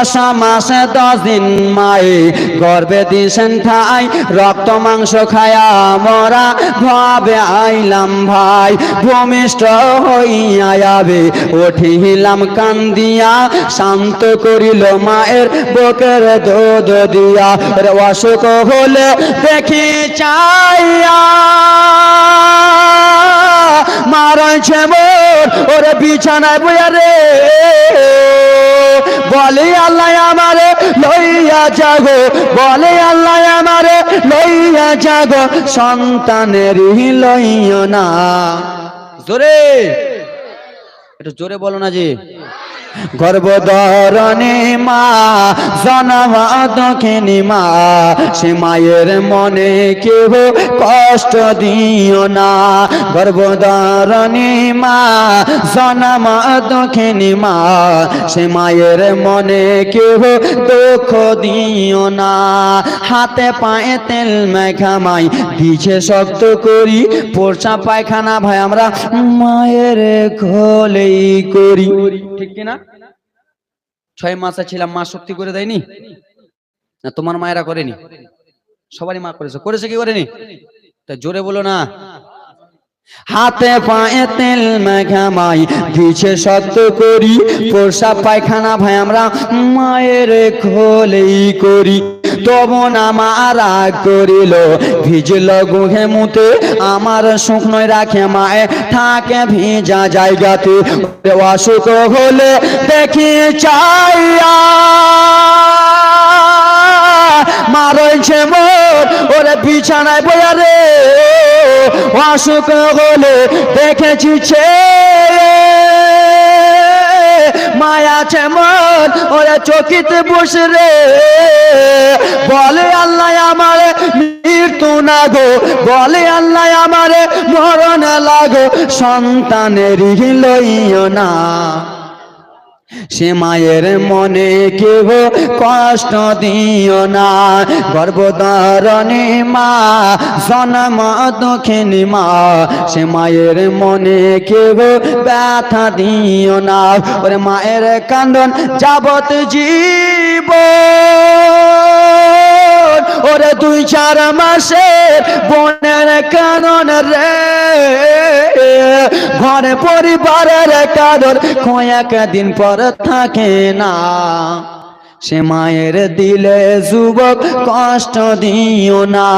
আশা মাসে দশ দিন মায়ে গর্বে দিছেন ঠাই, রক্ত, মাংস খায়া মরা ভাবে আইলাম ভাই। ভূমিষ্ঠ হইয়া যাবে, উঠিলাম কান্দিয়া, শান্ত করিল মায়ের বুকের দুধ দিয়া। অসুখ হলে দেখি চাইয়া। মারাইছে মোর, ওরে বিছানায় বইয়া রে। বলে আল্লাহ আমারে লইয়া যাগো, বলে আল্লাহ আমারে লইয়া যাগো, সন্তানের লইয়া না। জোরে! একটু জোরে বলো না জি গর্ভধরণে মা, জনমা দক্ষিণী মা, সে মায়ের মনে কেহ কষ্ট দিও না। গর্ভধরণে মা, জনমা দক্ষিণী মা, সে মায়ের মনে কেহ দুঃখ দিও না। হাতে পায়ে তেল মেঘামাই দিছে শক্ত করি পোষা পায়খানা ভাই আমরা মায়ের খোলেই করি। ঠিক কিনা? ছয় মাস ছিলাম মা শক্তি করে দেয়নি? না, তোমার মায়েরা করেনি? সবারই মা করেছে। করেছে কি করেনি? তা জোরে বলো না। হাতে পায়ে তেল মেঘামাই দিছে সত্য করি। পোষা পায়খানা ভাই আমরা মায়ের খোলেই করি। তবু না মারা করিল। ভিজল গুহে মুতে, আমার শুকনোয় রাখে মায়ে, থাকে ভিজা জায়গাতে। অসুখ হলে দেখি চাইয়া মারছে মোর, ওরে বিছানায় বয়া রে। অসুখ হলে দেখেছি ছে মায়া চেমন ওরে চকিতে বসে রে। বলে আল্লাহ আমারে, মৃত্যু না গো। বলে আল্লাহ আমারে, মরণ লাগো সন্তানের লইও না। সে মায়ের মনে কেহ কষ্ট দিও না। গর্ভধারণে মা, জনম দক্ষিণী মা, সে মায়ের মনে কেহ ব্যথা দিও না। ওরে মায়ের কান্দন যাবত জীব ওরে দুই চার মাসের বোনের কানন রে ঘরে পরিবারের কাদর কয়েক দিন পর থাকে না। সে মায়ের দিলে যুবক কষ্ট দিও না।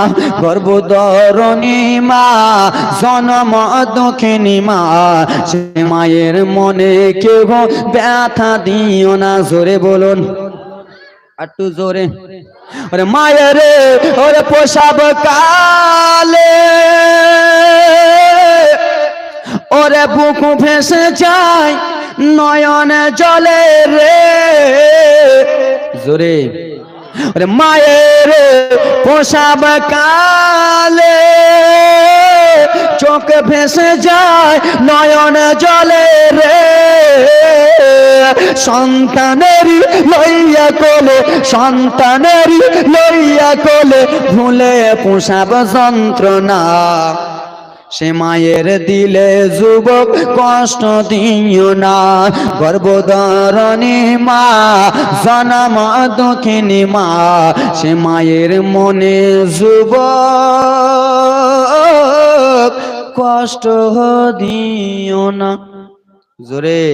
গর্ভধরণী মা, জনম দক্ষিণী মা, সে মায়ের মনে কেউ ব্যথা দিও না। জোরে বলুন, একটু জোরে। ওরে মায়ের, ওরে পোষাব কালে বুকু ভেসে যায় নয়নে জলে রে। জোরে। মায়ের পোষাব কালে চোখ ভেসে যায় নয়ন জলে রে। সন্তানেরই লইয়া কোলে সন্তানেরই লইয়া কোলে, ভুলে পোষাব যন্ত্রণা। সে মায়ের দিলে যুবক কষ্ট দিও না। গর্ভধারণী মা জনম দক্ষিণী মা, সে মায়ের মনে যুবক কষ্ট দিও না। জোরে।